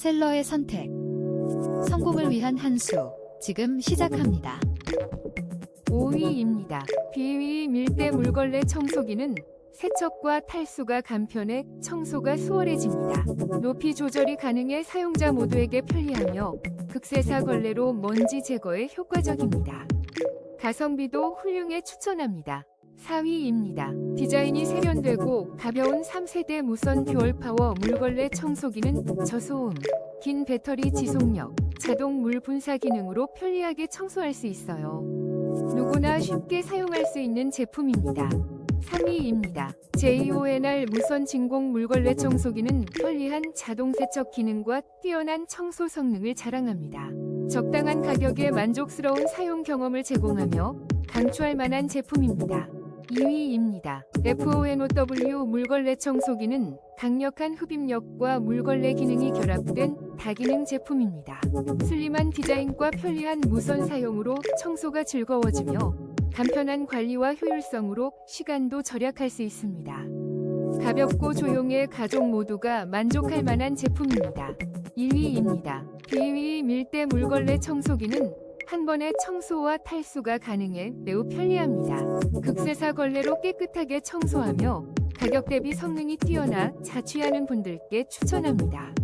셀러의 선택. 성공을 위한 한 수. 지금 시작합니다. 5위입니다. 비위 밀대 물걸레 청소기는 세척과 탈수가 간편해 청소가 수월해집니다. 높이 조절이 가능해 사용자 모두에게 편리하며 극세사 걸레로 먼지 제거에 효과적입니다. 가성비도 훌륭해 추천합니다. 4위입니다. 디자인이 세련되고 가벼운 3세대 무선 듀얼 파워 물걸레 청소기는 저소음, 긴 배터리 지속력, 자동 물 분사 기능으로 편리하게 청소할 수 있어요. 누구나 쉽게 사용할 수 있는 제품입니다. 3위입니다. JONR 무선 진공 물걸레 청소기는 편리한 자동 세척 기능과 뛰어난 청소 성능을 자랑합니다. 적당한 가격에 만족스러운 사용 경험을 제공하며 강추할 만한 제품입니다. 2위입니다. FONOW 물걸레 청소기는 강력한 흡입력과 물걸레 기능이 결합된 다기능 제품입니다. 슬림한 디자인과 편리한 무선 사용으로 청소가 즐거워지며 간편한 관리와 효율성으로 시간도 절약할 수 있습니다. 가볍고 조용해 가족 모두가 만족할 만한 제품입니다. 1위입니다. 비위 밀대 물걸레 청소기는 한 번에 청소와 탈수가 가능해 매우 편리합니다. 극세사 걸레로 깨끗하게 청소하며 가격 대비 성능이 뛰어나 자취하는 분들께 추천합니다.